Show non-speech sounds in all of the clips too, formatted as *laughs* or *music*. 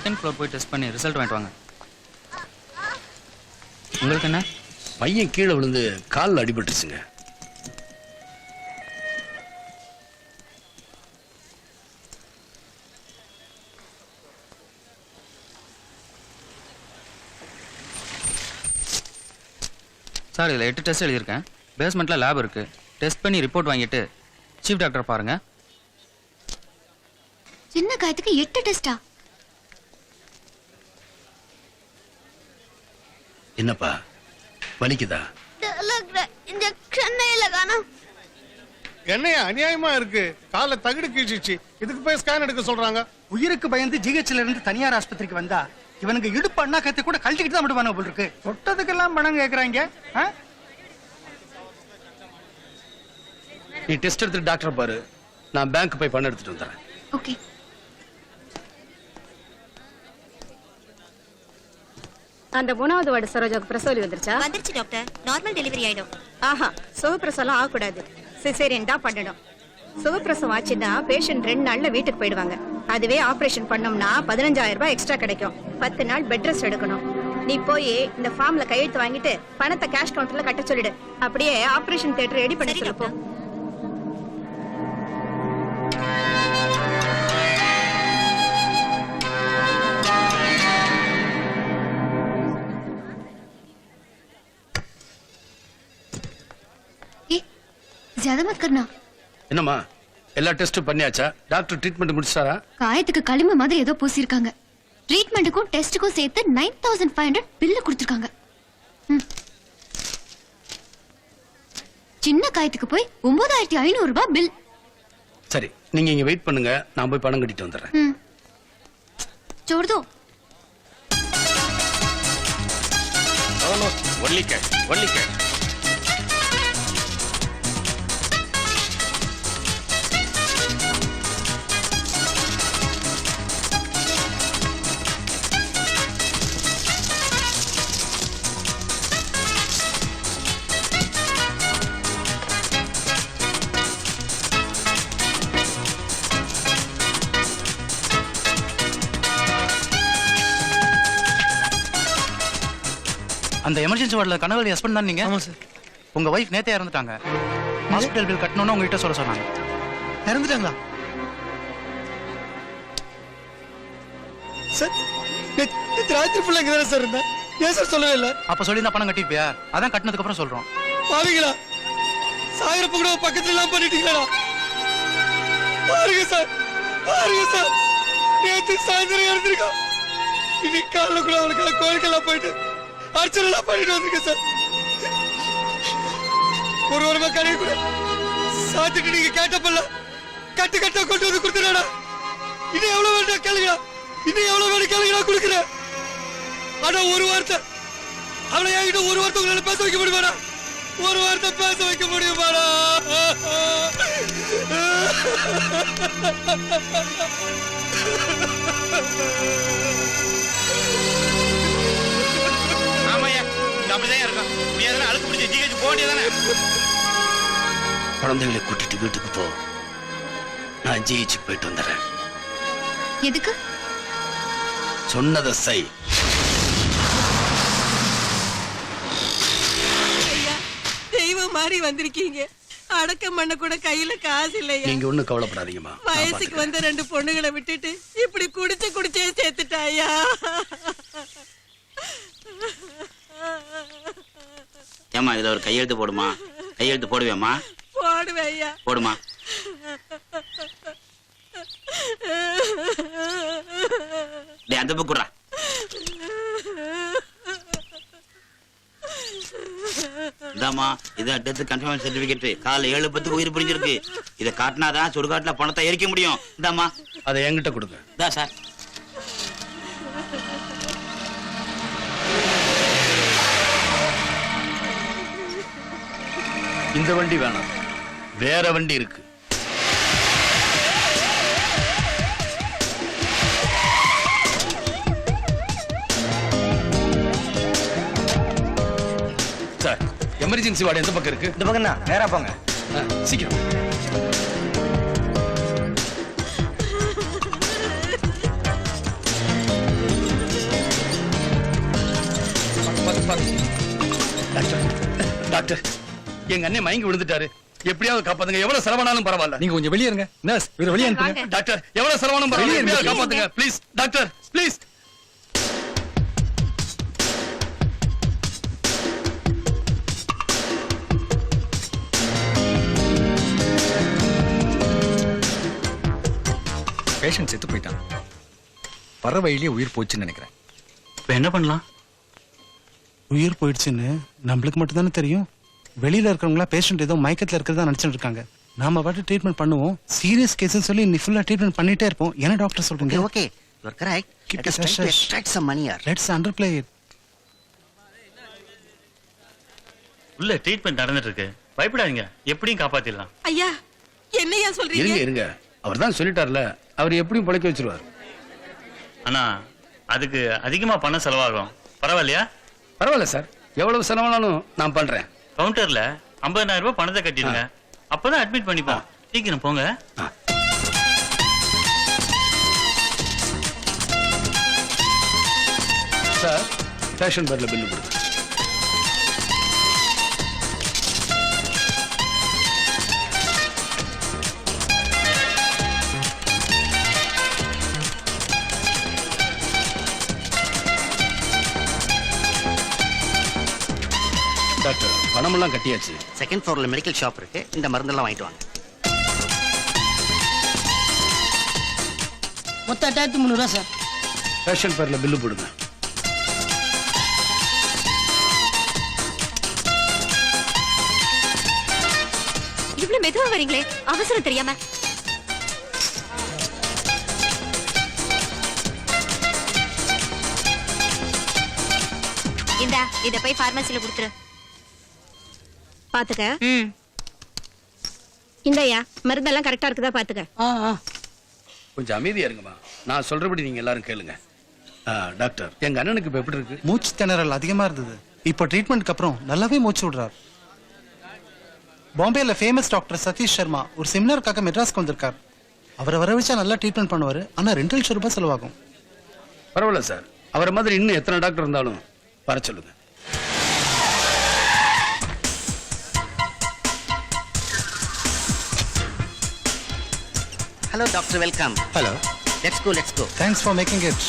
Second floor போய் test பண்ணி result வாங்கிட்டு வாங்க. உங்களுக்கு என்ன? பையன் கீழே விழுந்து காலில் அடிபட்டுச்சுங்க சார் இதில் எட்டு டெஸ்ட் எழுதியிருக்கேன். பேஸ்மெண்ட்டில் லேப் இருக்கு. டெஸ்ட் பண்ணி ரிப்போர்ட் வாங்கிட்டு சீஃப் டாக்டர் பாருங்க. சின்ன காயத்துக்கு எட்டு டெஸ்டா என்னப்பா? வலிக்குதா? என்னையா அநியாயமா இருக்கு. கால தகுடு கீழ்ச்சிச்சு. இதுக்கு போய் ஸ்கேன் எடுக்க சொல்றாங்க. உயிருக்கு பயந்து ஜிஹெச்ல இருந்து தனியார் ஆஸ்பத்திரிக்கு வந்தா இவனுக்கு இடுப்பு அண்ணா கத்தி கூட கழட்டிக்கிட்டு தான் விடுவானு போல் இருக்கு. தொட்டதுக்கெல்லாம் பணம் கேக்குறாங்க. ஆ? நீ டெஸ்ட் எடுத்துட்டு டாக்டர் பாரு. நான் பேங்க் போய் பணம் எடுத்துட்டு வந்துடுறேன். ஓகே அந்த மூணாவது வார்டு சரோஜாவுக்கு பிரசவலி வந்துருச்சா? வந்துருச்சு டாக்டர். நார்மல் டெலிவரி ஆயிடும். ஆஹா சுகப்பிரசவம் ஆகக்கூடாது. சிசேரியன் தான் பண்ணணும். சுகப்பிரசவம் ஆச்சுன்னா பேஷண்ட் ரெண்டு நாள்ல வீட்டுக்கு போயிடுவாங்க. அதுவே ஆபரேஷன் பண்ணோம்னா பதினஞ்சாயிரம் ரூபாய் எக்ஸ்ட்ரா கிடைக்கும். பத்து நாள் பெட் ரெஸ்ட் எடுக்கணும். நீ போய் இந்த ஃபார்ம்ல கையெழுத்து வாங்கிட்டு பணத்தை கேஷ் கவுண்டர்ல கட்ட சொல்லிடு. அப்படியே ஆபரேஷன் தியேட்டர் ரெடி பண்ணி சரி ஆமா கண்ணா? என்னம்மா எல்லா டெஸ்டும் பண்ணியாச்சா? டாக்டர் ட்ரீட்மெண்ட் முடிச்சாரா? காயத்துக்கு களிம மாதிரி ஏதோ பூசிருக்காங்க ட்ரீட்மெண்ட்டுக்கும் டெஸ்ட்டுக்கும் சேர்த்து நைன் தௌசண்ட் ஃபைவ் சின்ன காயத்துக்கு போய் ஒன்பதாயிரத்தி ஐநூறு ரூபாய் பில் சரி நீங்க இங்க வெயிட் பண்ணுங்க. நான் போய் பணம் கட்டிட்டு வந்துடுறேன். சோடுதோ ஒல்லிக்க ஒல்லிக்க அந்த எமர்ஜென்சி வார்டில் கனகவழி ஹஸ்பண்ட் தான் நீங்க? ஆமாம் சார் உங்க ஒய்ஃப் நேத்தே இறந்துட்டாங்க. ஹாஸ்பிட்டல் பில் கட்டணும்னு உங்ககிட்ட சொல்ல சொன்னாங்க. இறந்துட்டாங்களா? சார் நேத்து ராத்திரி ஃபுல்லா இங்க சார் இருந்தேன். ஏன் சார் சொல்லவே இல்ல? அப்ப சொல்லி பணம் கட்டிப்பியா அதான் கட்டினதுக்கு அப்புறம் சொல்றோம். பாவீங்களா? சாயிரப்ப கூட பக்கத்துல எல்லாம் பண்ணிட்டீங்களா பாருங்க சார் பாருங்க சார் நேத்து சாயந்தரம் இறந்துருக்கா இன்னைக்கு காலைல கூட அவனுக்கு கோயிலுக்கெல்லாம் போயிட்டு அர்ச்சனை எல்லாம் பண்ணிட்டு வந்திருக்கேன் சார். ஒரு வாரமா கடையை கூட சாத்திட்டு நீங்க கேட்டப்பல்ல கட்டு கட்டா கொண்டு வந்து கொடுத்துடா இன்னும் எவ்வளவு வேண்டாம் கேளுங்களா இன்னும் எவ்வளவு வேணும் கேளுங்களா கொடுக்குறேன். ஆனா ஒரு வார்த்தை. அவளை என்கிட்ட ஒரு வார்த்தை உங்களால பேச வைக்க முடியுமாடா? ஒரு வார்த்தை பேச வைக்க முடியுமாடா? ஆமாய்யா *laughs* அப்படிதான் இருக்கும். முடியாதுன்னா அழுக்கு பிடிச்ச ஜிஹெச் போக வேண்டியதானே குழந்தைகளை கூட்டிட்டு வீட்டுக்கு போ. நான் ஜிஹெச்சுக்கு போயிட்டு வந்துடுறேன். எதுக்கு? சொன்னதை செய். ஐயா தெய்வம் மாதிரி வந்திருக்கீங்க. அடக்கம் பண்ண கூட கையில காசு இல்லையா? நீங்க ஒண்ணும் கவலைப்படாதீங்கம்மா. வயசுக்கு. வந்த ரெண்டு பொண்ணுங்களை விட்டுட்டு இப்படி குடிச்சு குடிச்சே சேர்த்துட்டாயா ஏமா இதுல ஒரு கையெழுத்து போடுமா? கையெழுத்து போடுவேம்மா? போடுவேன் ஐயா. போடுமா? டேய் அந்த புக்குறா இதாம்மா இது டெத் கன்ஃபர்மேஷன் சர்டிபிகேட் காலைல ஏழு பத்துக்கு உயிர் பிரிஞ்சிருக்கு. இதை காட்டினாதான் சுடுகாட்டுல பணத்தை எரிக்க முடியும். இதாம்மா அதை என்கிட்ட கொடுங்க. இதா சார். இந்த வண்டி வேணாம். வேற வண்டி இருக்கு. சார் எமர்ஜென்சி வார்டு எந்த பக்கம் இருக்கு? இந்த பக்கம் தான். நேரா போங்க. சீக்கிரம். Doctor doctor. எங்க அண்ணன் மயங்கி விழுந்துட்டாரு. எப்படியாவது காப்பாத்துங்க. எவ்வளவு செலவானாலும் பரவாயில்ல. நீங்க கொஞ்சம் வெளியே இருங்க. நர்ஸ் இவரை வெளியே அனுப்புங்க டாக்டர் எவ்வளவு செலவானாலும் பரவாயில்ல. காப்பாத்துங்க. ப்ளீஸ் டாக்டர் ப்ளீஸ் பேஷண்ட் செத்து போயிட்டான். வர வழியிலேயே உயிர் போச்சுன்னு நினைக்கிறேன். இப்போ என்ன பண்ணலாம்? உயிர் போயிடுச்சுன்னு நம்மளுக்கு மட்டும் தானே தெரியும்? வெளியில இருக்கிறவங்களா பேஷண்ட் ஏதோ மயக்கத்துல இருக்கிறதா நினைச்சிட்டு இருக்காங்க. நாம பாட்டு ட்ரீட்மெண்ட் பண்ணுவோம். சீரியஸ் கேஸ்னு சொல்லி நீ ஃபுல்லா ட்ரீட்மெண்ட் பண்ணிட்டே இருப்போம். என்ன டாக்டர் சொல்றீங்க? Okay you are correct as it try to. Extract some money or let's under play it உள்ள ட்ரீட்மெண்ட் நடந்துட்டு இருக்கு பயப்படாதீங்க. எப்படியும் காப்பாத்திடலாம். ஐயா என்னையா சொல்றீங்க? இருங்க இருங்க. அவர் தான் சொல்லிட்டார்ல. அவர் எப்படியும் பிழைக்க வச்சிருவார். ஆனா அதுக்கு அதிகமா பணம் செலவாகும். பரவாயில்லையா? பரவாயில்ல சார். எவ்வளவு செலவானாலும் நான் பண்றேன். கவுண்டர்ல 50000 ரூபாய் பணத்தை கட்டிடுங்க. அப்பதான் அட்மிட் பண்ணிப்போம். சீக்கிரம் போங்க. சார் பேஷண்ட் பேர்ல பில்லு கொடுங்க. டாக்டர் பணமெல்லாம் கட்டியாச்சு. செகண்ட் ஃப்ளோர்ல மெடிக்கல் ஷாப் இருக்கு. இந்த மருந்தெல்லாம் வாங்கிட்டு வாங்க. மொத்தம் எட்டாயிரத்தி முந்நூறுவா சார். பேஷண்ட் பேர்ல பில்லு போடுங்க. இவ்வளவு மெதுவா வரீங்களே அவசரம் தெரியாம. இந்தா இத போய் பார்மசில கொடுத்துரு. பாத்துக்க. ம். இந்தயா மருந்தெல்லாம் கரெக்டா இருக்குதா பாத்துக்க. கொஞ்சம் அமைதியா இருங்கம்மா. நான் சொல்றபடி நீங்க எல்லாரும் கேளுங்க. ஆ, டாக்டர் எங்க அண்ணனுக்கு இப்ப எப்படி இருக்கு? மூச்சு திணறல் அதிகமா இருந்தது. இப்போ ட்ரீட்மெண்ட்க்கு அப்புறம் நல்லாவே மூச்சு விடுறார். பாம்பேல ஃபேமஸ் டாக்டர் சதீஷ் சர்மா ஒரு செமினாருக்காக மெட்ராஸ்க்கு வந்திருக்கார். அவரை வர வச்சா நல்லா ட்ரீட்மெண்ட் பண்ணுவாரு. ஆனா ரெண்டு லட்சம் ரூபாய் செலவாகும். பரவாயில்ல சார். அவரை மாதிரி இன்னும் எத்தனை டாக்டர் இருந்தாலும் வர சொல்லுங்க. Hello doctor welcome hello let's go let's go thanks for making it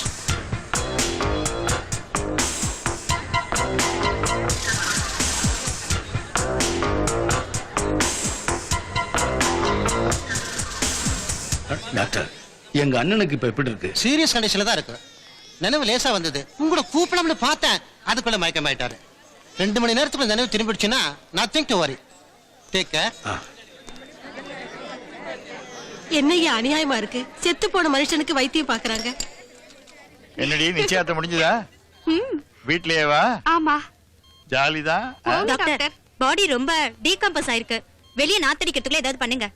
doctor எங்க அண்ணனுக்கு இப்ப எப்படி இருக்கு? சீரியஸ் கண்டிஷன்ல தான் இருக்கு. நினைவு லேசா வந்தது. உங்களை கூப்பிடலாம்னு பார்த்தேன். அதுக்குள்ள மயக்கமாயிட்டாரு. ரெண்டு மணி நேரத்துக்குள்ள நினைவு திரும்பிடுச்சுன்னா nothing to worry take care என்னையா அநியாயமா இருக்கு? செத்து போன மனுஷனுக்கு வைத்தியம் பாக்குறாங்க என்னடி நிச்சயத்தை முடிஞ்சதா? வீட்லயே வா. ஆமா. ஜாலிதான் டாக்டர். பாடி ரொம்ப டீகம்பஸ் ஆயிருக்கு. வெளிய நாத்தடிக்கிறதுக்குள்ள ஏதாவது பண்ணுங்க.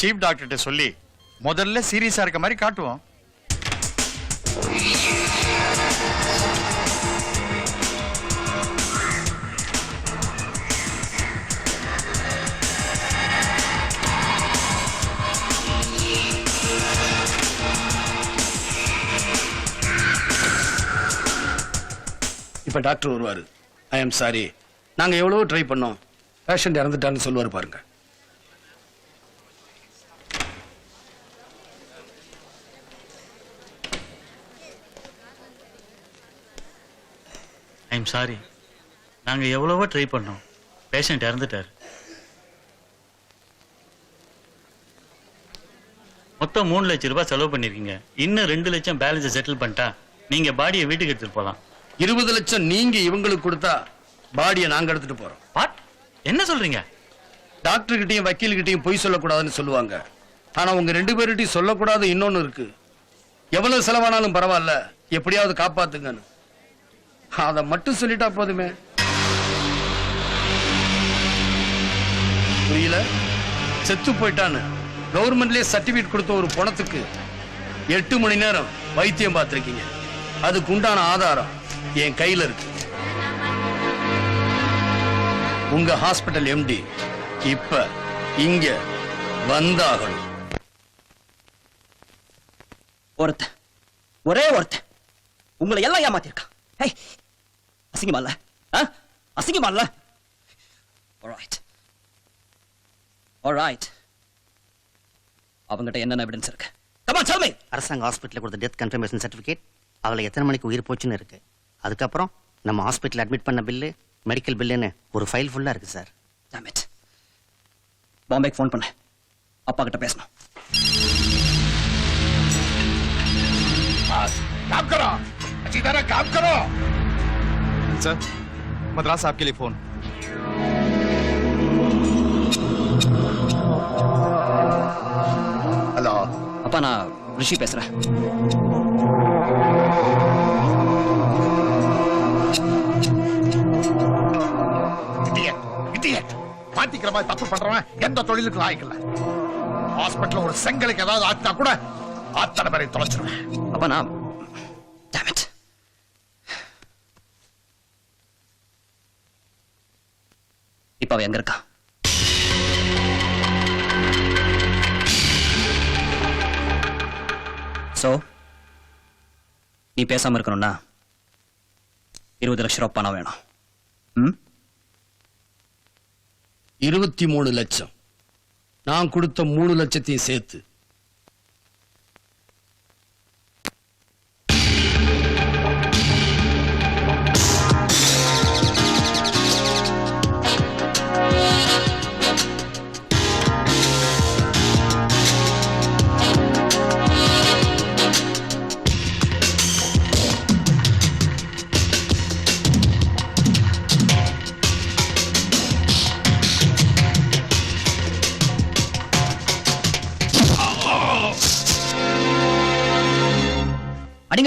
சீஃப் டாக்டர்கிட்ட சொல்லி முதல்ல சீரியஸா இருக்க மாதிரி காட்டுவோம். இப்ப டாக்டர் வருவாரு. ஐ எம் சாரி நாங்க எவ்வளவோ ட்ரை பண்ணோம். பேஷண்ட் இறந்துட்டான்னு சொல்லுவாரு பாருங்க. ஐம் சாரி நாங்க எவ்வளவோ ட்ரை பண்ணோம். பேஷண்ட் இறந்துட்டார். மொத்தம் மூணு லட்சம் ரூபாய் செலவு பண்ணிருக்கீங்க. இன்னும் ரெண்டு லட்சம் பேலன்ஸை செட்டில் பண்ணிட்டா நீங்க பாடியை வீட்டுக்கு எடுத்துட்டு போலாம். இருபது லட்சம் நீங்க இவங்களுக்கு கொடுத்தா பாடியை நாங்க எடுத்துட்டு போறோம். வாட் என்ன சொல்றீங்க? டாக்டர் கிட்டயும் வக்கீல் கிட்டயும் பொய் சொல்லக்கூடாதுன்னு சொல்லுவாங்க. ஆனா உங்க ரெண்டு பேர்கிட்டயும் சொல்லக்கூடாது இன்னொன்னு இருக்கு. எவ்வளவு செலவானாலும் பரவாயில்ல எப்படியாவது காப்பாத்துங்கன்னு. அதை மட்டும் சொல்லிட்டா போதுமே. புரியல? செத்து போயிட்டான்னு. கவர்மெண்ட்லயே சர்டிபிகேட் கொடுத்த ஒரு பணத்துக்கு எட்டு மணி நேரம் வைத்தியம் பார்த்திருக்கீங்க. அதுக்கு உண்டான ஆதாரம். என் கையில இருக்கு. உங்க ஹாஸ்பிட்டல் எம்டி இப்ப இங்க வந்தாகணும். ஒருத்தன். ஒரே ஒருத்தன். உங்களை எல்லாம் ஏமாத்திருக்கான். அசிங்கமா இல்ல? அசிங்கமா இல்ல? Alright alright அவங்ககிட்ட என்னென்ன எவிடன்ஸ் இருக்கு? கமா அரசாங்க ஹாஸ்பிட்டலில் கொடுத்த டெத் கன்ஃபர்மேஷன் சர்டிஃபிகேட் அவளை எத்தனை மணிக்கு உயிர் போச்சுன்னு இருக்கு. அதுக்கப்புறம் நம்ம ஹாஸ்பிட்டல் அட்மிட் பண்ண பில்லு மெடிக்கல் பில்லுன்னு ஒரு ஃபைல் ஃபுல்லாக இருக்கு சார் damn it பாம்பேக்கு ஃபோன் பண்ண அப்பா கிட்ட பேசணும் काम करो अच्छी तरह काम करो सर मद्रास आपके लिए फोन हेलो அப்பா நான் ரிஷி பேசுறேன் மாத்திக்கிற மாதிரி தப்பு பண்றவன் எந்த தொழிலுக்கு லாய்க்கல ஹாஸ்பிட்டல் ஒரு செங்கலுக்கு ஏதாவது ஆச்சா கூட அத்தனை பேரை தொலைச்சிருவேன். அப்ப நான் இப்ப அவ எங்க இருக்கா? சோ நீ பேசாம இருக்கணும்னா இருபது லட்சம் ரூபாய் பணம் வேணும். ம்? இருபத்தி மூணு லட்சம். நான் கொடுத்த மூணு லட்சத்தையும் சேர்த்து.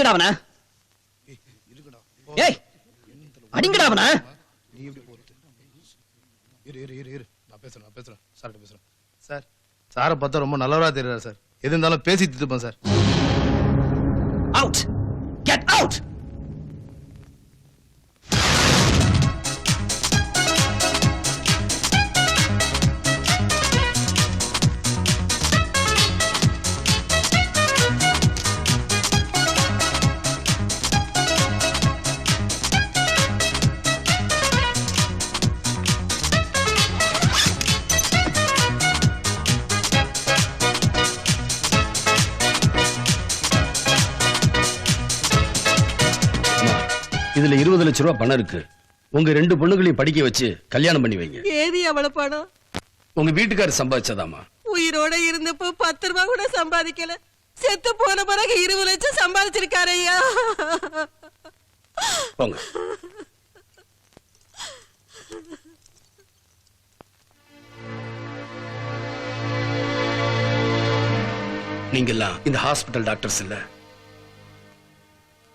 அடிங்கடா அவன. ஏய் அடிங்கடா அவன. இரு இரு இரு இரு. நான் பேசுறேன் நான் பேசுறேன். சார்கிட்ட பேசுறேன். சார் சாரை பார்த்தா ரொம்ப நல்லவரா தெரியுறாரு சார் எது இருந்தாலும் பேசி திட்டுப்பேன் சார் அவுட் கெட் அவுட் லட்சம் ரூபாய் பணம் இருக்கு. உங்க ரெண்டு பொண்ணுகளையும் படிக்க வச்சு கல்யாணம் பண்ணி வைங்க. ஏது எவ்வளவு பணம்? உங்க வீட்டுக்காரர் சம்பாதிச்சதாமா உயிரோட இருந்தப்போ பத்து ரூபாய் கூட சம்பாதிக்கல. செத்து போன பிறகு இருபது லட்சம் சம்பாதிச்சிருக்காரு ஐயா. போங்க. நீங்கெல்லாம் இந்த ஹாஸ்பிட்டல் டாக்டர்ஸ் இல்ல.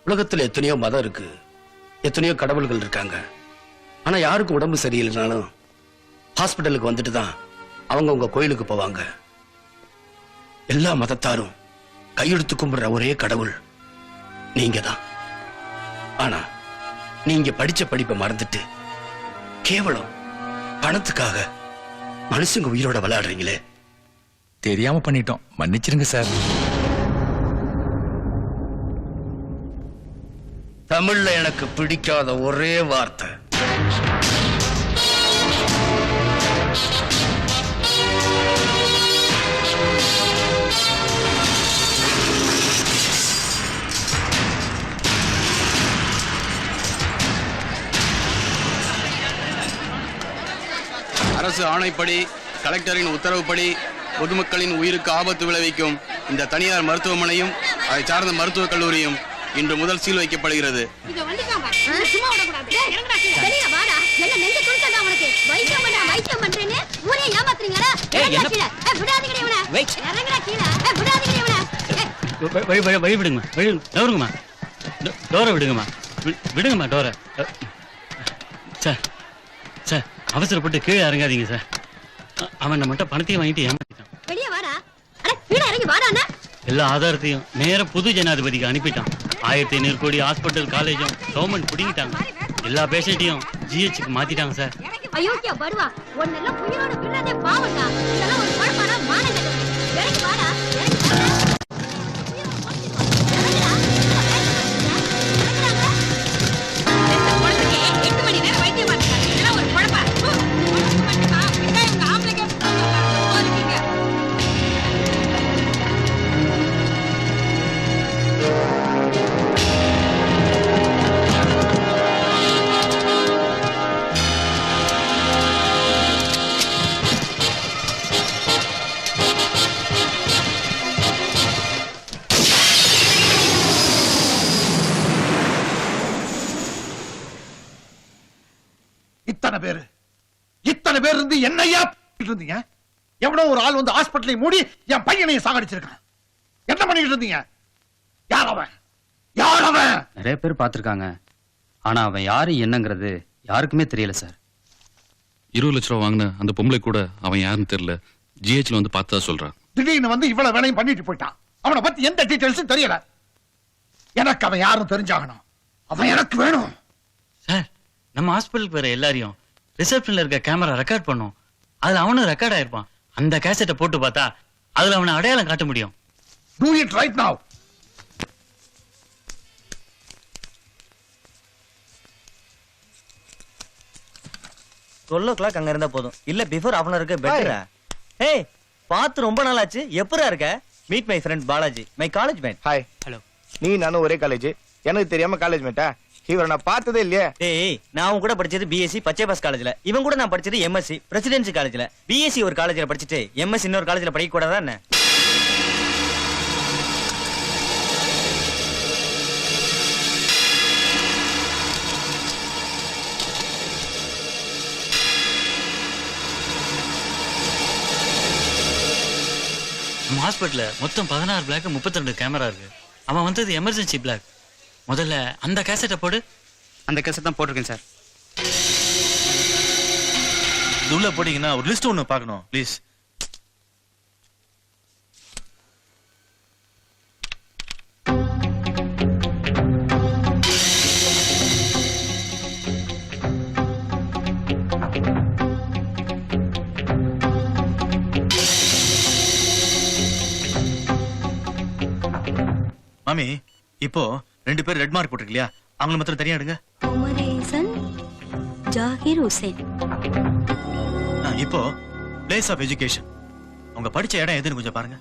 உலகத்துல எத்தனையோ மதம் இருக்கு. எத்தனையோ கடவுள்கள் இருக்காங்க. ஆனா யாருக்கும் உடம்பு சரியில்லைனாலும் ஹாஸ்பிட்டலுக்கு வந்துட்டு தான் அவங்க உங்க கோயிலுக்கு போவாங்க. எல்லா மதத்தாரும் கையெழுத்து கும்பிடுற ஒரே கடவுள் நீங்க தான். ஆனா நீங்க படிச்ச படிப்பை மறந்துட்டு கேவலம் பணத்துக்காக மனுஷங்க உயிரோட விளையாடுறீங்களே. தெரியாம பண்ணிட்டோம். மன்னிச்சிருங்க சார். தமிழ்ல எனக்கு பிடிக்காத ஒரே வார்த்தை. அரசு ஆணைப்படி கலெக்டரின் உத்தரவுப்படி பொதுமக்களின் உயிருக்கு ஆபத்து விளைவிக்கும் இந்த தனியார் மருத்துவமனையும் அதை சார்ந்த மருத்துவக் கல்லூரியும் இன்று முதல் சீல் வைக்கப்படுகிறது. வழி விடுங்கம்மா. வழி தவறுங்கம்மா டோரை விடுங்கம்மா. விடுங்கம்மா டோரை. சார் சார் அவசரப்பட்டு கீழே இறங்காதீங்க சார். அவன் நம்மகிட்ட பணத்தையும் வாங்கிட்டு ஏமாத்திட்டான். வெளிய வாடா. அட கீழே இறங்கி வாடாண்ணா எல்லா ஆதாரத்தையும் நேர புது ஜனாதிபதிக்கு அனுப்பிட்டான். ஆயிரத்தி ஐநூறு கோடி ஹாஸ்பிட்டல் காலேஜும் கவர்மெண்ட் பிடிங்கிட்டாங்க. எல்லா பேஷண்ட்டையும் ஜிஹெச்சுக்கு மாத்திட்டாங்க சார். அயோக்கியா வருவா ஒன்னெல்லாம் உயிரோட விடுறதே பாவம்டா. இதெல்லாம் ஒரு பழப்பாடா மானங்க இறங்கி வாடா. என்னையா இருந்தீங்க? எவனோ ஒரு ஆள் வந்து ஹாஸ்பிட்டலை மூடி என் பையனையும் சாகடிச்சிருக்கான். என்ன பண்ணிட்டு இருந்தீங்க? யார் அவன்? யார் அவன்? நிறைய பேர் பார்த்துருக்காங்க. ஆனா அவன் யாரு என்னங்கிறது யாருக்குமே தெரியல சார். இருபது லட்ச ரூபா வாங்கின அந்த பொம்பளை கூட அவன் யாருன்னு தெரியல. ஜிஹெச்ல வந்து பார்த்ததா சொல்றான். திடீர்னு வந்து இவ்வளவு வேலையும் பண்ணிட்டு போயிட்டான். அவனை பத்தி எந்த டீடைல்ஸும் தெரியல. எனக்கு அவன் யாரும் தெரிஞ்சாகணும். அவன் எனக்கு வேணும். சார் நம்ம ஹாஸ்பிட்டலுக்கு வர எல்லாரையும் ரிசப்ஷன்ல இருக்க கேமரா ரெக்கார்ட் பண்ணோம். அதுல அவனும் ரெக்கார்ட் ஆயிருப்பான். அந்த கேசட்டை போட்டு பார்த்தா அதுல அவனை அடையாளம் காட்ட முடியும். Do it right now twelve o'clock அங்க இருந்தா போதும். இல்ல பிஃபோர் ஆஃப் அன் பெட்டரா ஏய் பார்த்து ரொம்ப நாள் ஆச்சு எப்பரா இருக்க? Meet my friend Balaji my college mate hi hello நீ நானும் ஒரே காலேஜ் எனக்கு தெரியாம காலேஜ் மேட்டா இவரை நான் பார்த்ததே இல்லையே. ஏய் நான் கூட படிச்சது பிஎஸ்சி பச்சை பாஸ் காலேஜ்ல இவன் கூட நான் படிச்சது எம்எஸ்சி பிரசிடென்சி காலேஜ்ல பிஎஸ்சி ஒரு காலேஜ்ல படிச்சுட்டு எம்எஸ்சி இன்னொரு காலேஜ்ல படிக்க கூடாதா என்ன? நம்ம ஹாஸ்பிட்டல்ல மொத்தம் பதினாறு பிளாக் முப்பத்தி ரெண்டு கேமரா இருக்கு. அவன் வந்தது எமர்ஜென்சி பிளாக் முதல்ல அந்த கேசட்டை போடு. அந்த கேசட் தான் போட்டிருக்கேன் சார் இது உள்ள போட்டீங்கன்னா ஒரு லிஸ்ட் ஒன்னு பார்க்கணும் ப்ளீஸ் மாமி இப்போ ரெண்டு பேர் ரெட் மார்க் போட்டிருக்கலையா அவங்கள மாத்திரம் தனியா எடுங்க. குமரேசன் ஜாகிர் ஹுசேன் இப்போ பிளேஸ் ஆஃப் எஜுகேஷன் அவங்க படிச்ச இடம் எதுன்னு கொஞ்சம் பாருங்க.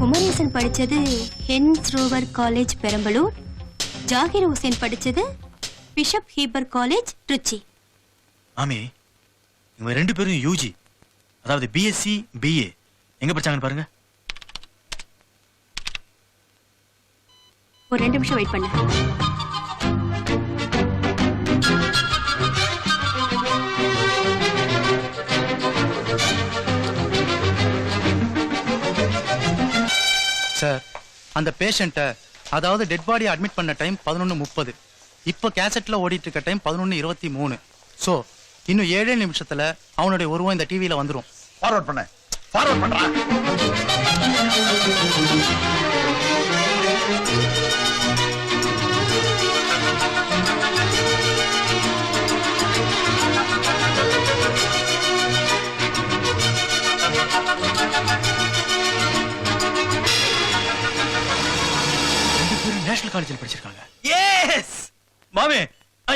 குமரேசன் படிச்சது Hans Roever college Perambalur. Zakir Hussain படிச்சது பிஷப் ஹீபர் காலேஜ் ட்ரிச்சி. மாமி இவங்க ரெண்டு பேரும் யூஜி அதாவது பிஎஸ்சி பிஏ எங்க படிச்சாங்கன்னு பாருங்க. ஒரு ரெண்டு நிமிஷம் வெயிட் பண்ணு. சார் அந்த பேஷண்ட்டை அதாவது டெட் பாடி அட்மிட் பண்ண டைம் பதினொன்று முப்பது. இப்போ கேசட்டில் ஓடிட்டு இருக்க டைம் பதினொன்று இருபத்தி மூணு. ஸோ இன்னும் ஏழே நிமிஷத்தில் அவனுடைய உருவம் இந்த டிவியில் வந்துடும் ஃபார்வர்ட் பண்ண. ஃபார்வர்ட் பண்றா. ரெண்டு பேரும் நேஷனல் காலேஜில் படிச்சிருக்காங்க. எஸ் மாமே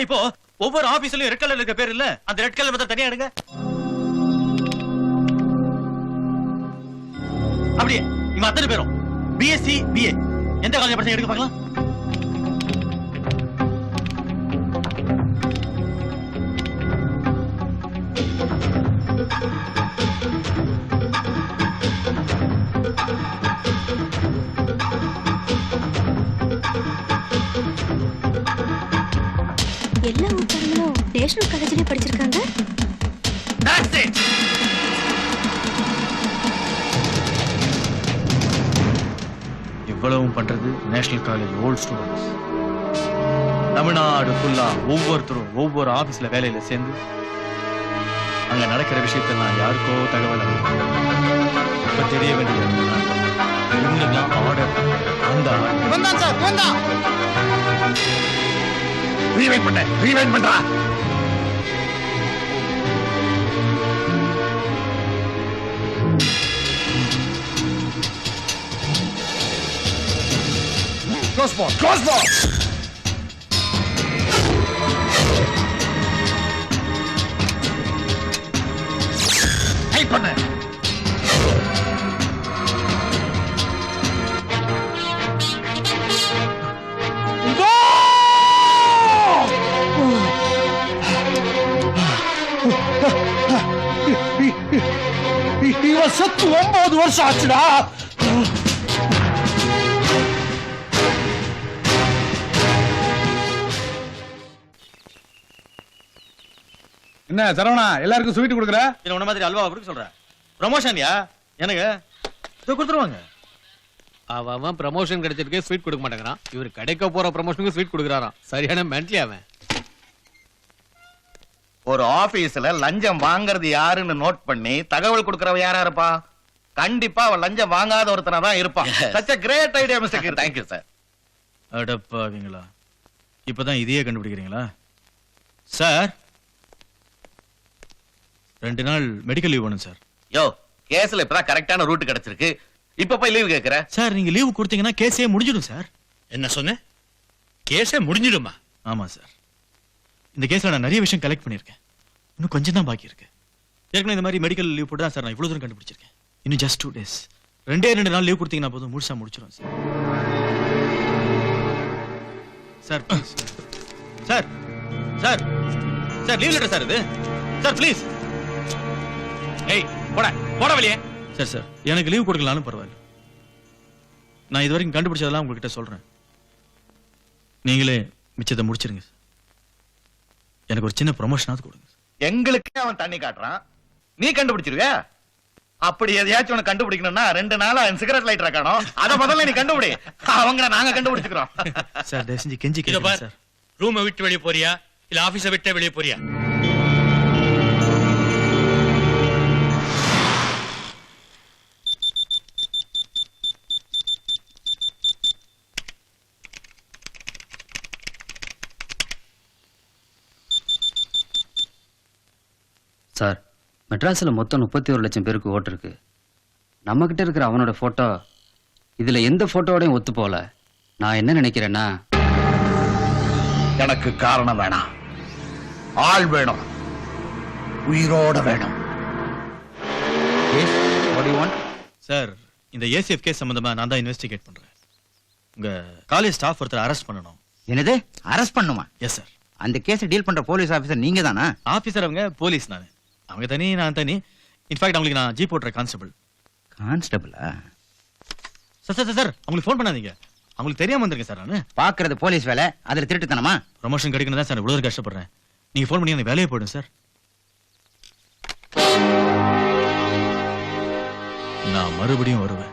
இப்போ ஒவ்வொரு ஆபீஸ்லயும் ரெட் கலர் இருக்க பேர் இல்ல? அந்த ரெட் கலர் மட்டும் தனியா எடுங்க. அப்படியே இவன் அத்தனை பேரும். பிஎஸ்சி பிஏ எந்த காலேஜ் படிச்சா எடுக்க பார்க்கலாம்? எல்லா ஊர்க்காரங்களும் நேஷனல் காலேஜ்லயே படிச்சிருக்காங்க? இவ்வளவும் பண்றது national college old students Tamil Nadu ஃபுல்லா ஒவ்வொருத்தரும் ஒவ்வொரு ஆபீஸ்ல வேலையில சேர்ந்து அங்க நடக்கிற விஷயத்த நான் யாருக்கோ தகவல் அனுப்புறேன். இப்ப தெரிய வேண்டிய இவங்களுக்கெல்லாம் ஆர்டர் அந்த order. வந்தான் சார் வந்தான் ரீவைண்ட் பண்ண ரீவைண்ட் பண்றா close ball close ball tight பண்ணு இவன் செத்து என்ன சரவணா எல்லாருக்கும் ஸ்வீட் கொடுக்குற? என்ன உன மாதிரி அல்வா கொடுக்க சொல்ற ப்ரமோஷன்யா எனக்கு? இதோ கொடுத்துருவாங்க. அவன் அவன் ப்ரமோஷன் கிடைச்சிருக்கு ஸ்வீட் கொடுக்க மாட்டேங்கிறான். இவர் கிடைக்க போற ப்ரமோஷனுக்கு ஸ்வீட் கொடுக்குறாராம். சரியான மென்ட்லி அவன். ஒரு ஆபீஸ்ல லஞ்சம் வாங்குறது யாருன்னு நோட் பண்ணி தகவல் கொடுக்கறவ யாரா இருப்பா கண்டிப்பா அவன் லஞ்சம் வாங்காத ஒருத்தனா தான் இருப்பான். Such a great idea mister thank you sir அடப்பாவீங்களா. இப்பதான் இதையே கண்டுபிடிக்கிறீங்களா? சார் ரெண்டு நாள் மெடிக்கல் லீவ் வேணும் சார் யோ கேஸ்ல இப்பதான் கரெக்டான ரூட் கிடைச்சிருக்கு. இப்ப போய் லீவ் கேக்குற? சார் நீங்க லீவு கொடுத்தீங்கன்னா கேஸே முடிஞ்சிடும் சார் என்ன சொன்ன? கேஸே முடிஞ்சிடுமா? ஆமா சார் இந்த கேஸ்ல நான் நிறைய விஷயம் கலெக்ட் பண்ணியிருக்கேன். இன்னும் கொஞ்சம் தான் பாக்கி இருக்கு. ஏற்கனவே இந்த மாதிரி மெடிக்கல் லீவ் போட்டு தான் சார் நான் இவ்வளவு தூரம் கண்டுபிடிச்சிருக்கேன். இன்னும் ஜஸ்ட் டூ டேஸ் ரெண்டே ரெண்டு நாள் லீவ் கொடுத்தீங்கன்னா போதும் முழுசா முடிச்சிடும் sir sir sir sir sir leave letter sir இது. சார் ப்ளீஸ் ஏய் போட போட வெளியே. Sir sir. எனக்கு லீவ் கொடுக்கலாம்னு பரவாயில்ல. நான் இது வரைக்கும் கண்டுபிடிச்சதெல்லாம் உங்ககிட்ட சொல்றேன். நீங்களே மிச்சத்தை முடிச்சிருங்க சார் எனக்கு ஒரு சின்ன ப்ரொமோஷனாவது கொடுங்க எங்களுக்கே அவன் தண்ணி காட்டுறான். நீ கண்டுபிடிச்சிருவியா? அப்படி எதையாச்சும் உனக்கு கண்டுபிடிக்கணும்னா ரெண்டு நாளா சிகரெட் லைட்டர் காணும். அத முதல்ல நீ கண்டுபிடி. அவங்க நாங்க கண்டுபிடிச்சுக்கிறோம். *laughs* சார் தயவு செஞ்சு கெஞ்சி கேட்குறேன் சார் ரூமை விட்டு வெளியே போறியா? இல்ல ஆபீஸை விட்டு வெளியே போறியா? சார் மெட்ராஸில் மொத்தம் முப்பத்தி ஒரு லட்சம் பேருக்கு ஓட்டு இருக்கு. நம்ம கிட்ட இருக்கிற அவனோட போட்டோ இதுல எந்த போட்டோடையும் ஒத்து போல நான் என்ன நினைக்கிறேன்னா? எனக்கு காரணம் வேணாம். ஆள் வேணும். உயிரோட வேணும். சார் இந்த ஏசிஎஃப் கேஸ் சம்பந்தமா நான் தான் இன்வெஸ்டிகேட் பண்றேன். உங்க காலேஜ் ஸ்டாஃப் ஒருத்தர் அரெஸ்ட் பண்ணணும். என்னது? அரெஸ்ட் பண்ணுமா? எஸ் சார் அந்த கேஸ் டீல் பண்ற போலீஸ் ஆபீசர் நீங்க தானா ஆபீசர் அவங்க போலீஸ் நான். அவங்க தனி நான் தனி. இன்ஃபேக்ட் அவங்களுக்கு நான் ஜீப் ஓட்டுற கான்ஸ்டபிள் கான்ஸ்டபிளா சார் சார் சார், அவங்களுக்கு ஃபோன் பண்ணாதீங்க. அவங்களுக்கு தெரியாம வந்திருக்கேன் சார் நான். பாக்குறது போலீஸ் வேலை அதுல திருட்டுத்தனமா? ப்ரொமோஷன் கிடைக்கணும் தான் சார் இவ்வளவு கஷ்டப்படுறேன். நீங்க ஃபோன் பண்ணி அந்த வேலையை போயிடும் சார். நான் மறுபடியும் வருவேன்.